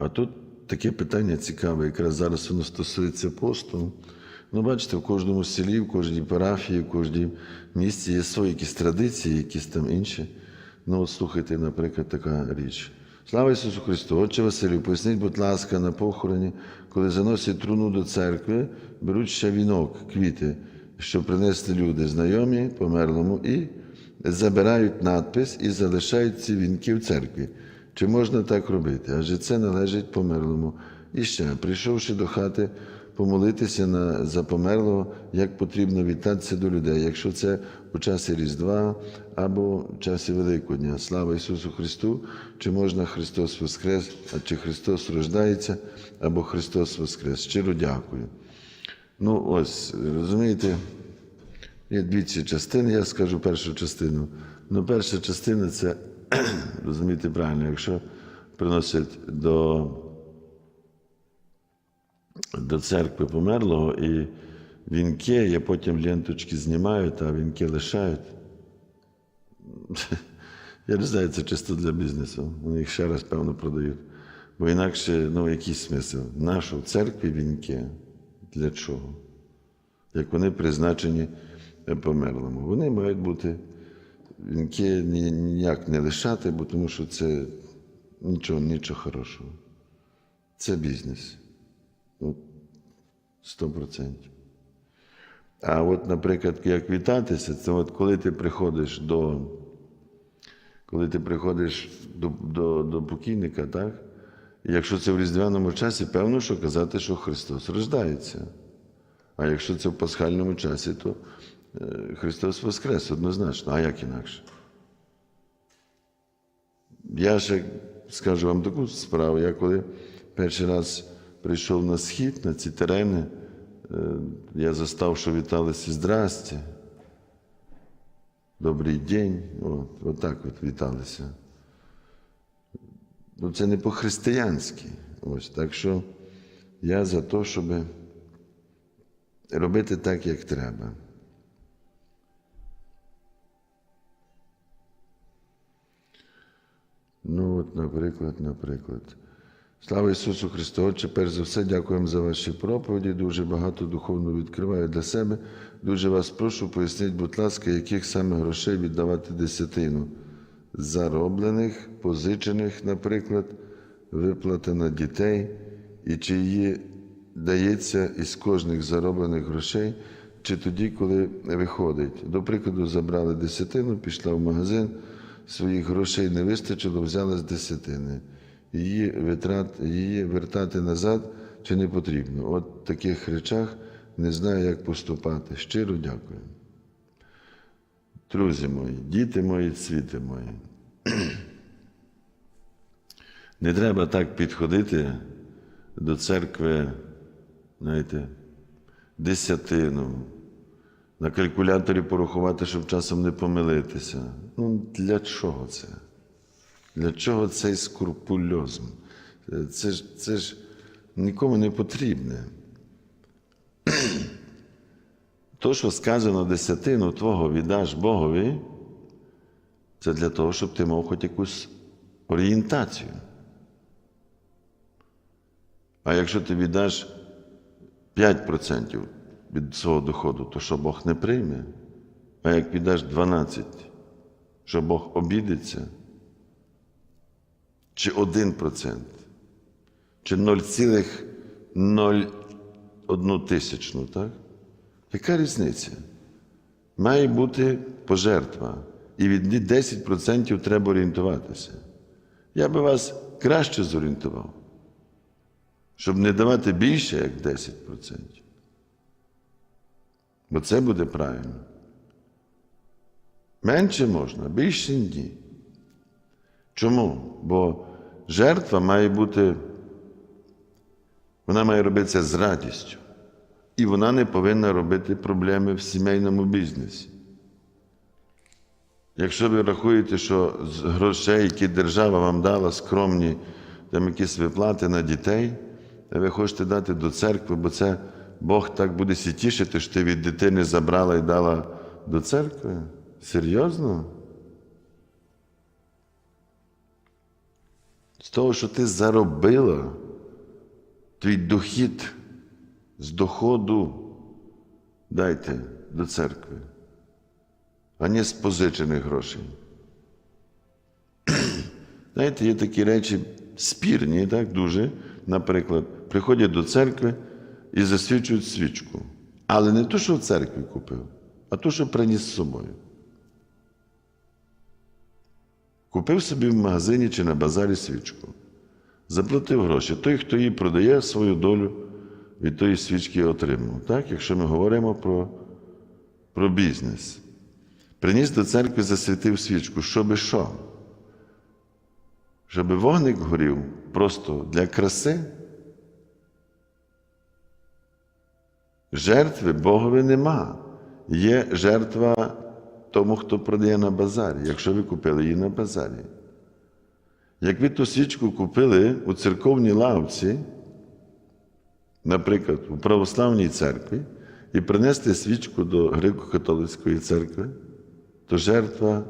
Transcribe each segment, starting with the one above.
А тут таке питання цікаве, якраз зараз воно стосується посту. Ну, бачите, в кожному селі, в кожній парафії, в кожній місті є свої якісь традиції, якісь там інші. Ну, от слухайте, наприклад, така річ. Слава Ісусу Христу! Отче Василю, поясніть, будь ласка, на похороні, коли заносять труну до церкви, беруть ще вінок, квіти, що принесли люди, знайомі померлому, і забирають надпис і залишають ці вінки в церкві. Чи можна так робити? Адже це належить померлому. І ще, прийшовши до хати, помолитися на, за померлого, як потрібно вітатися до людей, якщо це у часі Різдва або в часі Великодня. Слава Ісусу Христу! Чи можна Христос Воскрес, а чи Христос рождається, або Христос Воскрес? Щиро дякую. Ну, ось, розумієте, є дві ці частини, я скажу першу частину. Ну, перша частина це, розумієте правильно, якщо приносять до до церкви померлого і вінки, я потім ленточки знімають, а вінки лишають. Я не знаю, це чисто для бізнесу. Вони їх ще раз, певно, продають. Бо інакше, ну, який смисл? Нашу в церкві вінки для чого? Як вони призначені померлому. Вони мають бути вінки ніяк не лишати, бо тому що це нічого, нічого хорошого. Це бізнес. От, Сто процентів. А от, наприклад, як вітатися, це от коли ти приходиш до, коли ти приходиш до, до, до покійника, так? Якщо це в різдвяному часі, певно, що казати, що Христос рождається. А якщо це в пасхальному часі, то Христос Воскрес однозначно. А як інакше? Я ще скажу вам таку справу. Я коли перший раз прийшов на схід, на ці терени, е, я застав, що віталися здрасте. Добрий день. От, от так от віталися. Ну, це не по-християнськи. Ось, так що я за те, щоб робити так, як треба. Ну, от, наприклад, наприклад. Слава Ісусу Христу! Отче, перш за все, дякуємо за ваші проповіді. Дуже багато духовно відкриваю для себе. Дуже вас прошу, поясніть, будь ласка, яких саме грошей віддавати десятину? Зароблених, позичених, наприклад, виплата на дітей, і чи її дається із кожних зароблених грошей, чи тоді, коли виходить. До прикладу, забрали десятину, пішла в магазин, своїх грошей не вистачило, взяла з десятини. Її, витрат, її вертати назад чи не потрібно. От в таких речах не знаю, як поступати. Щиро дякую. Друзі мої, діти мої, цвіти мої. Не треба так підходити до церкви, знаєте, десятину, на калькуляторі порахувати, щоб часом не помилитися. Ну, для чого це? Для чого цей скрупульозм? Це ж, це ж нікому не потрібне. То, що сказано десятину твого віддаш Богові, це для того, щоб ти мав хоч якусь орієнтацію. А якщо ти віддаш 5% від свого доходу, то що Бог не прийме? А як віддаш 12%, що Бог обідеться? Чи 1%, чи 0,01 тисячну, так? Яка різниця? Має бути пожертва. І від 10% треба орієнтуватися. Я би вас краще зорієнтував, щоб не давати більше, як 10%. Бо це буде правильно. Менше можна, більше ні. Чому? Бо жертва має бути, вона має робитися з радістю. І вона не повинна робити проблеми в сімейному бізнесі. Якщо ви рахуєте, що з грошей, які держава вам дала, скромні, там якісь виплати на дітей, ви хочете дати до церкви, бо це Бог так буде сі тішити, що ти від дитини забрала і дала до церкви? Серйозно? з того, що ти заробила, твій дохід з доходу дайте до церкви, а не з позичених грошей. Знаєте, є такі речі спірні, так, дуже. Наприклад, приходять до церкви і засвічують свічку. Але не ту, що в церкві купив, а ту, що приніс з собою. Купив собі в магазині чи на базарі свічку. Заплатив гроші. Той, хто її продає, свою долю від тої свічки отримав. Так, якщо ми говоримо про, про бізнес. Приніс до церкви, засвітив свічку, щоби що? Щоб вогник горів просто для краси. Жертви Богові нема. Є жертва тому, хто продає на базарі, якщо ви купили її на базарі. Як ви ту свічку купили у церковній лавці, наприклад, у православній церкві, і принести свічку до греко-католицької церкви, то жертва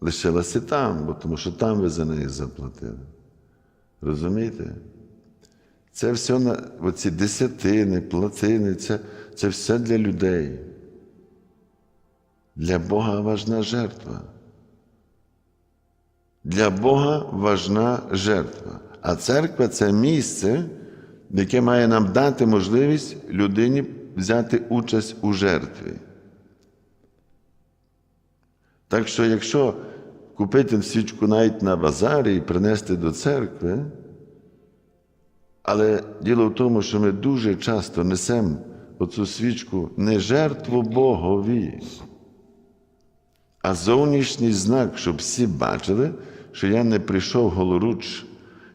лишилася там, тому що там ви за неї заплатили. Розумієте? Це все на оці десятини, платини, це, це все для людей. Для Бога важна жертва. Для Бога важна жертва. А церква це місце, яке має нам дати можливість людині взяти участь у жертві. Так що, якщо купити свічку навіть на базарі і принести до церкви, але діло в тому, що ми дуже часто несемо оцю свічку не жертву Богові, а зовнішній знак, щоб всі бачили, що я не прийшов голоруч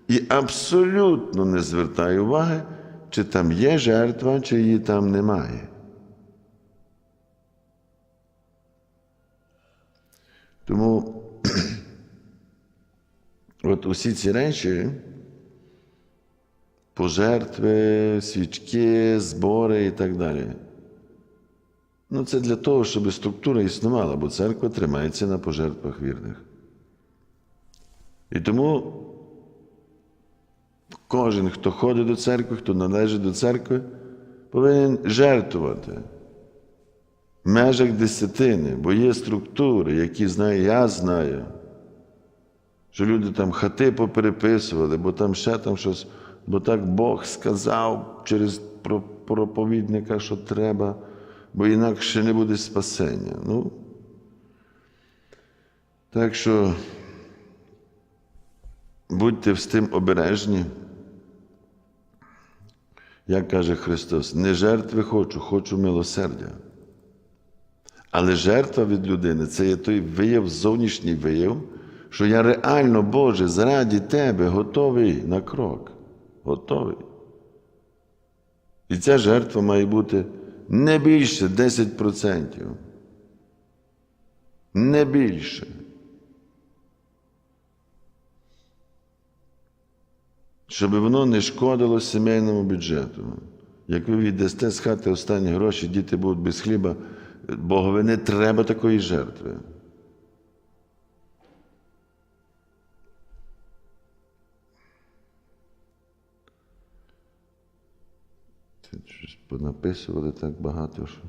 і абсолютно не звертаю уваги, чи там є жертва, чи її там немає. Тому от усі ці речі, пожертви, свічки, збори і так далі. Ну, це для того, щоб структура існувала, бо церква тримається на пожертвах вірних. І тому кожен, хто ходить до церкви, хто належить до церкви, повинен жертвувати в межах десятини, бо є структури, які знаю, я знаю, що люди там хати попереписували, бо там ще там щось, бо так Бог сказав через проповідника, що треба, бо інакше не буде спасення. Ну, так що будьте з тим обережні. Як каже Христос, не жертви хочу, хочу милосердя. Але жертва від людини це є той вияв, зовнішній вияв, що я реально, Боже, заради Тебе готовий на крок. Готовий. І ця жертва має бути не більше 10%. Не більше. Щоб воно не шкодило сімейному бюджету. Як ви віддасте з хати останні гроші, діти будуть без хліба, Богові не треба такої жертви. Щось понаписували так багато, що.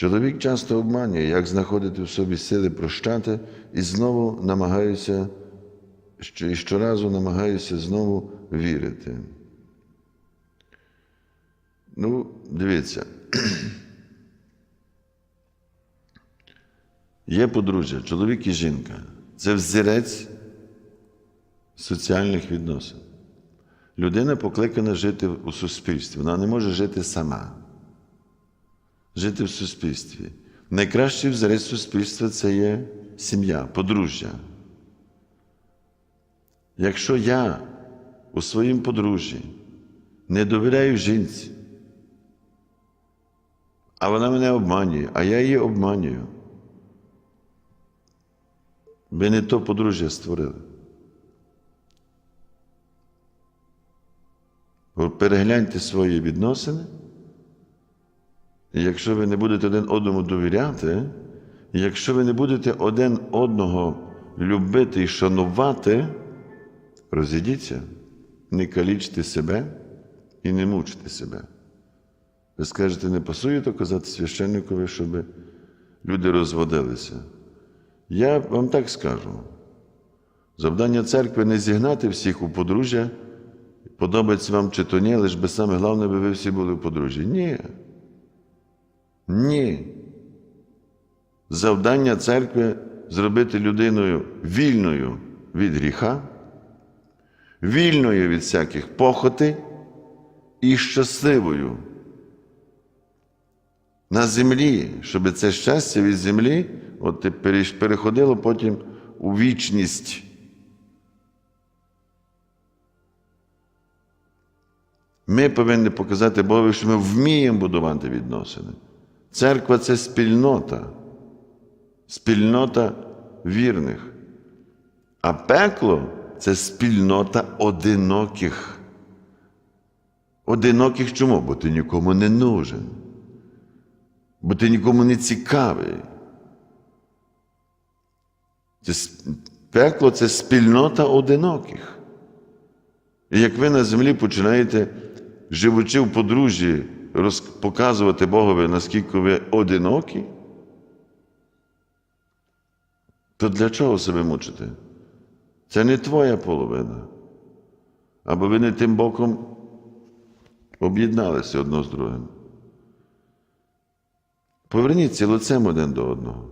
Чоловік часто обманює, як знаходити в собі сили прощати, і знову намагаюся, і щоразу намагаюся знову вірити. Ну, дивіться. Є подружжя, чоловік і жінка. Це взірець соціальних відносин. Людина покликана жити у суспільстві. Вона не може жити сама. Жити в суспільстві. Найкращий взірець суспільства це є сім'я, подружжя. Якщо я у своїм подружжі не довіряю жінці, а вона мене обманює, а я її обманюю, ви не то подружжя створили. Перегляньте свої відносини І якщо ви не будете один одному довіряти, якщо ви не будете один одного любити і шанувати, розійдіться, не калічте себе і не мучте себе. Ви скажете, не пасує то казати священникові, щоб люди розводилися. Я вам так скажу. Завдання церкви не зігнати всіх у подружжя, подобається вам чи то ні, лише би саме головне, би ви всі були в подружжі. Ні. Ні. Завдання церкви зробити людиною вільною від гріха, вільною від всяких похотей і щасливою. На землі, щоб це щастя від землі от, переходило потім у вічність. Ми повинні показати Богові, що ми вміємо будувати відносини. Церква це спільнота, спільнота вірних. А пекло це спільнота одиноких. Одиноких чому? Бо ти нікому не нужен, бо ти нікому не цікавий. Це, пекло це спільнота одиноких. І як ви на землі починаєте, живучи в подружжі, показувати Богові, наскільки ви одинокі, то для чого себе мучити? Це не твоя половина. Або ви не тим боком об'єдналися одно з другим. Поверніться лицем один до одного.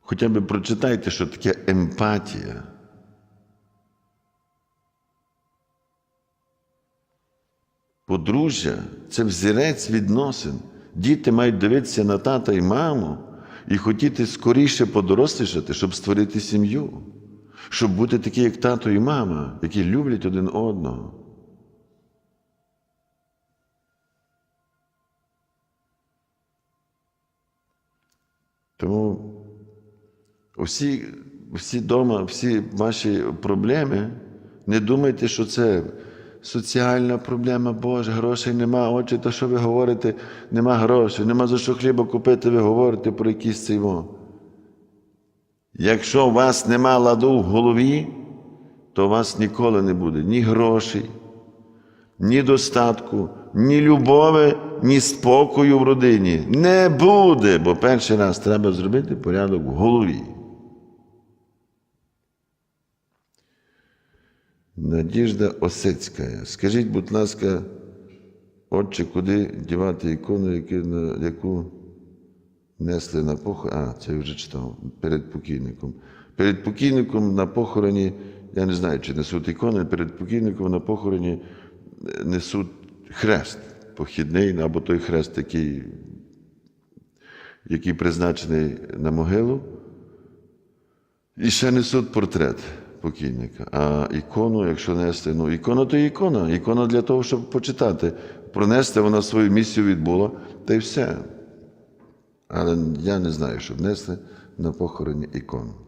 Хоча б прочитайте, що таке емпатія. Подружжя це взірець відносин. Діти мають дивитися на тата і маму і хотіти скоріше подорослішати, щоб створити сім'ю, щоб бути такі, як тато і мама, які люблять один одного. Тому всі, всі дома, всі ваші проблеми, не думайте, що це соціальна проблема, Боже, грошей нема, отче, то що ви говорите, нема грошей, нема за що хліба купити, ви говорите про якісь цейво. Якщо у вас нема ладу в голові, то у вас ніколи не буде ні грошей, ні достатку, ні любові, ні спокою в родині. Не буде, бо перший раз треба зробити порядок в голові. Надіжда Осецька. Скажіть, будь ласка, отче, куди дівати ікону, яку, несли на похорон? А, це я вже читав, перед покійником. Перед покійником на похороні, я не знаю, чи несуть ікони, перед покійником на похороні несуть хрест похідний, або той хрест, який, який призначений на могилу. І ще несуть портрет покійника. А ікону, якщо нести, ну ікона то ікона. Ікона для того, щоб почитати. Пронести вона свою місію відбула, та й все. Але я не знаю, щоб несли на похороні ікону.